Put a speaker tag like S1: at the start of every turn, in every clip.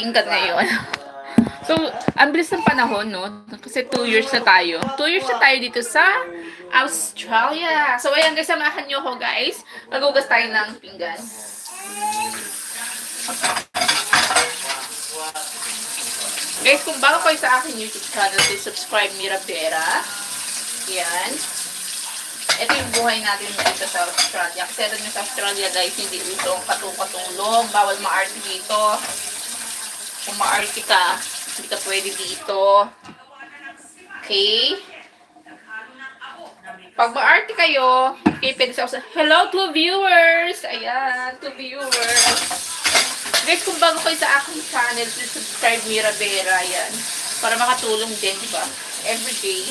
S1: pinggan ngayon. So, ang bilis ng panahon, no? Kasi two years na tayo. Two years na tayo dito sa Australia. So, ayan guys, samahan nyo ako guys. Magugas tayo ng pinggan. Guys, kung bago kayo sa aking YouTube channel, please subscribe Mira Vera. Yan. Ito yung buhay natin dito sa Australia. Kasi nyo sa Australia guys, hindi uso ang katulong Bawal maarte dito. Kung maarte ka, hindi ka pwede dito. Okay? Pag maarte kayo, okay, pwede sa Hello to viewers! Ayan, to viewers. Guys, kung bago kayo sa aking channel, please subscribe Mira Vera. Yan. Para makatulong din, di ba? Everyday.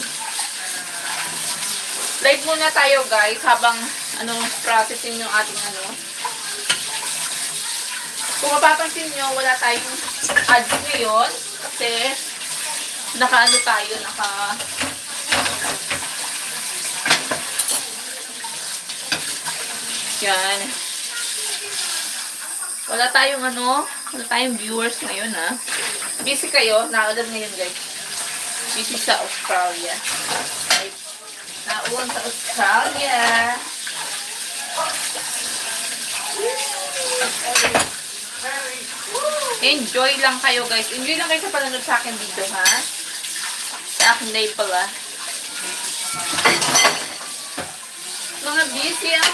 S1: Live muna tayo, guys, habang ano, processing yung ating ano. Kung mapapansin nyo, wala tayong ads ngayon. Kasi, naka-ano tayo, naka... Yan. Wala tayong ano, wala tayong viewers ngayon ha. Busy kayo, naulan ngayon guys. Busy sa Australia. Naulan sa Australia. Enjoy lang kayo guys. Enjoy lang kayo sa panonood sa akin dito ha. Sa akin pala. Mga busy ang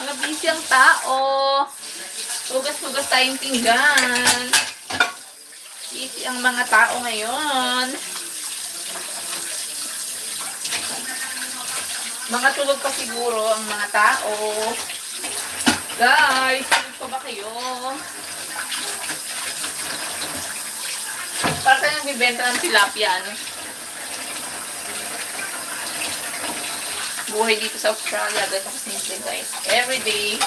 S1: mga busy ang tao. Hugas-hugas tayong pinggan. Busy ang mga tao ngayon. Mga tulog pa siguro ang mga tao. Guys, tulog pa ba kayo? Para tayo nagbibenta ng tilapia, ano? buhay dito sa Australia, guys, ako simple, guys. Every day,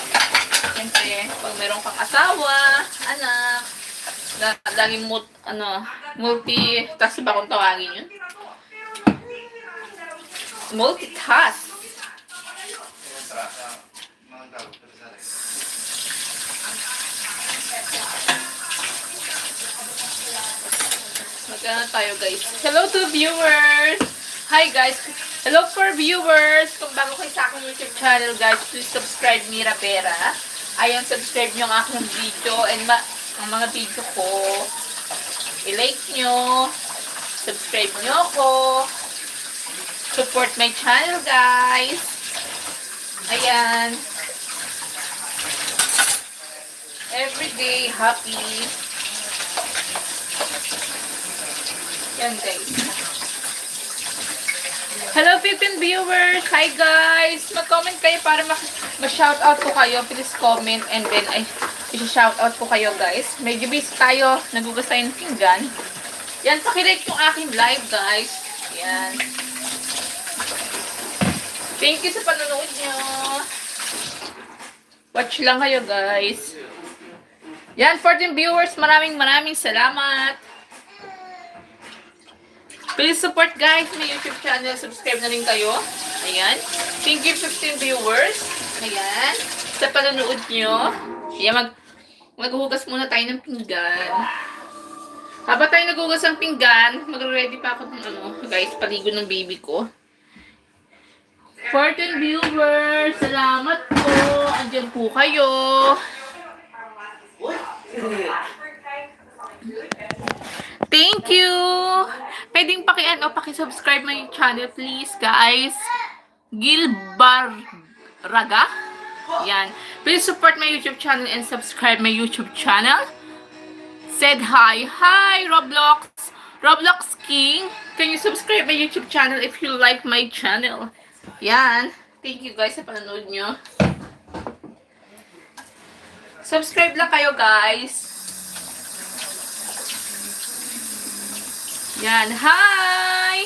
S1: siyempre, pag meron kang asawa, anak, la laging mut, ano, multi-task ba kung tawagin yun? Multitask. Magkano tayo, guys? Hello to viewers! Hi, guys! Hello for viewers! Kung bago kayo sa aking YouTube channel, guys, please subscribe Mira Vera. Ayan, subscribe nyo ang aking video and ma ang mga video ko. I-like nyo. Subscribe nyo ako. Support my channel, guys. Ayan. Everyday happy. Yan. Hello, Philippine viewers! Hi, guys! Mag-comment kayo para ma-shoutout ko kayo. Please comment and then ay i-shoutout ko kayo, guys. Medyo busy tayo. Nagugas tayo ng pinggan. Yan, pakilike yung aking live, guys. Yan. Thank you sa panonood nyo. Watch lang kayo, guys. Yan, 14 viewers, maraming maraming salamat. Please support guys my YouTube channel. Subscribe na rin kayo. Ayan. Thank you 15 viewers. Ayan. Sa panonood nyo. Ayan, mag maghugas muna tayo ng pinggan. Habang tayo naghugas ng pinggan, magre-ready pa ako ng ano, guys, paligo ng baby ko. 14 viewers, salamat po. Andiyan po kayo. Thank you! Pwedeng paki ano, paki-subscribe my channel please, guys. Gilbar Raga. Yan. Please support my YouTube channel and subscribe my YouTube channel. Said hi. Hi, Roblox. Roblox King. Can you subscribe my YouTube channel if you like my channel? Yan. Thank you guys sa panonood nyo. Subscribe lang kayo guys. Yan. Hi!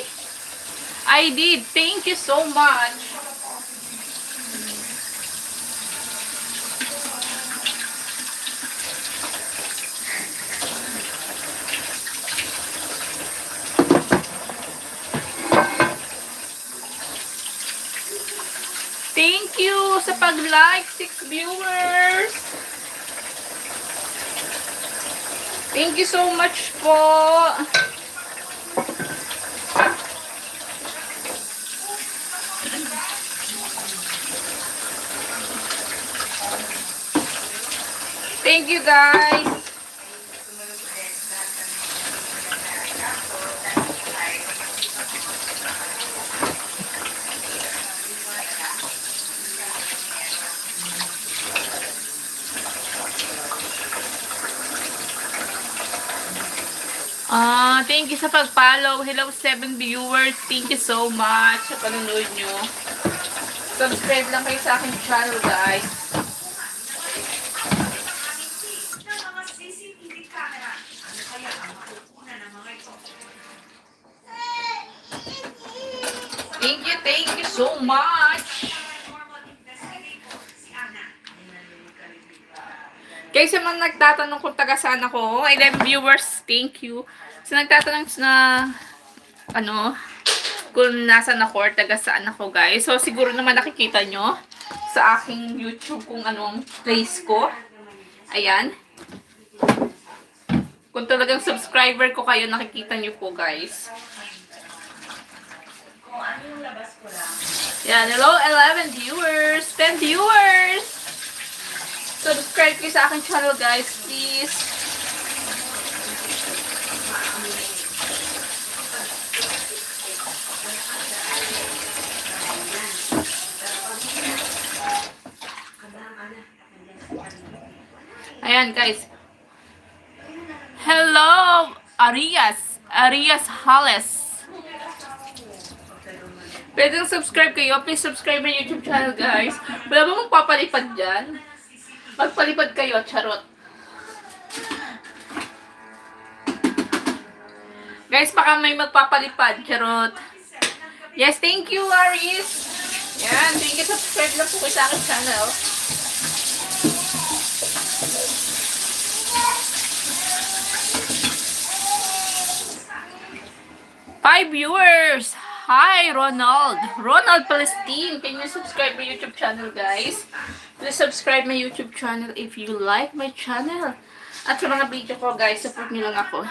S1: I did. Thank you so much. Thank you sa pag-like, six viewers. Thank you so much po. Thank you guys. Ah, thank you sa pag-follow. Hello, seven viewers. Thank you so much sa panonood nyo. Subscribe lang kayo sa aking channel, guys. Thank you, thank you so much. Guys, yung mga nagtatanong kung taga saan ako, 11 viewers, thank you. So, nagtatanong na, ano, kung nasan ako or taga saan ako, guys. So, siguro naman nakikita nyo sa aking YouTube kung anong place ko. Ayan. Kung talagang subscriber ko kayo, nakikita nyo po, guys. Yan, hello, 11 viewers, 10 viewers. Subscribe sa aking channel, guys, please. Ayan, guys. Hello, Arias. Arias Hales. Pwede subscribe kayo. Please subscribe my YouTube channel, guys. Wala ba mong papalipad dyan? Magpalipad kayo, charot. Guys, baka may magpapalipad, charot. Yes, thank you, Aris. Yan, thank you. Subscribe lang po kayo sa aking channel. Five viewers! Hi, Ronald! Ronald Palestine! Can you subscribe my YouTube channel, guys? Please subscribe my YouTube channel if you like my channel. At sa mga video ko, guys, support niyo lang ako.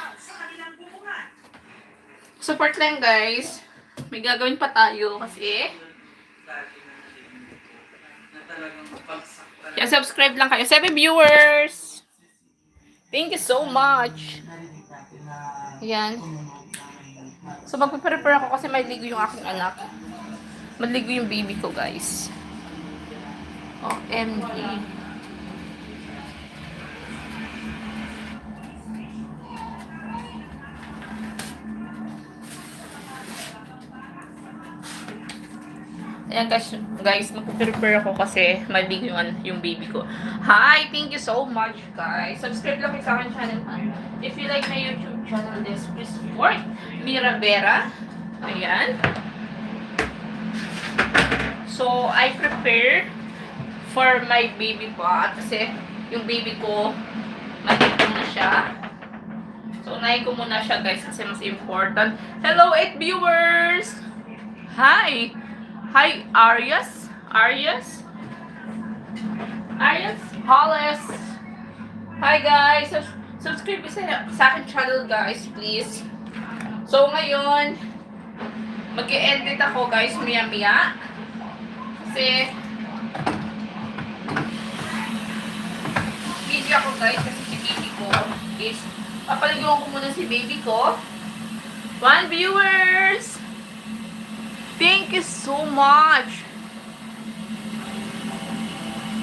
S1: Support lang, guys. May gagawin pa tayo kasi... Yeah, subscribe lang kayo. Seven viewers! Thank you so much! Ayan. So, magpe-prepare ako kasi maligo yung aking anak. Maligo yung baby ko, guys. Oh, MG. Ayan guys, guys magpe-prepare ako kasi maligo yung, yung baby ko. Hi! Thank you so much guys. Subscribe lang kayo sa akin channel ha. If you like my YouTube channel, this please support Mira Vera. Ayan. So, I prepare for my baby pa kasi yung baby ko maligo na siya. So, unahin ko muna siya guys kasi mas important. Hello, 8 viewers! Hi! Hi, Arias. Arias. Arias. Hollis. Hi, guys. Subscribe sa, sa akin channel, guys, please. So, ngayon, mag edit ako, guys, maya-maya. Kasi, video ako, guys, kasi si baby ko is, papaliguan ko muna si baby ko. One viewers! Thank you so much.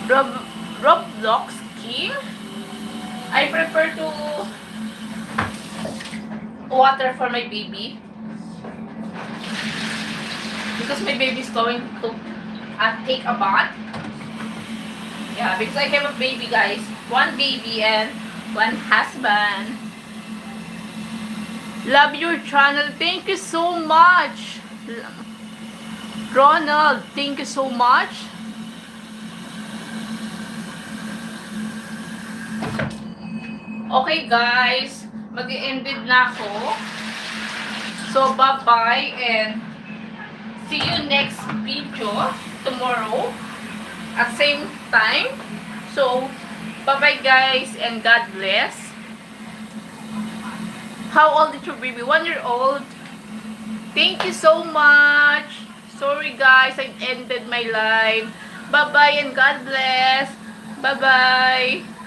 S1: Rob Roblox King. I prefer to water for my baby because my baby is going to uh, take a bath. Yeah, because I have a baby, guys. One baby and one husband. Love your channel. Thank you so much. Ronald, thank you so much. Okay guys, mag-ended na ako. So bye-bye and see you next video tomorrow at same time. So bye-bye guys and God bless. How old is your baby? One year old. Thank you so much. Sorry guys, I ended my live. Bye-bye and God bless. Bye-bye.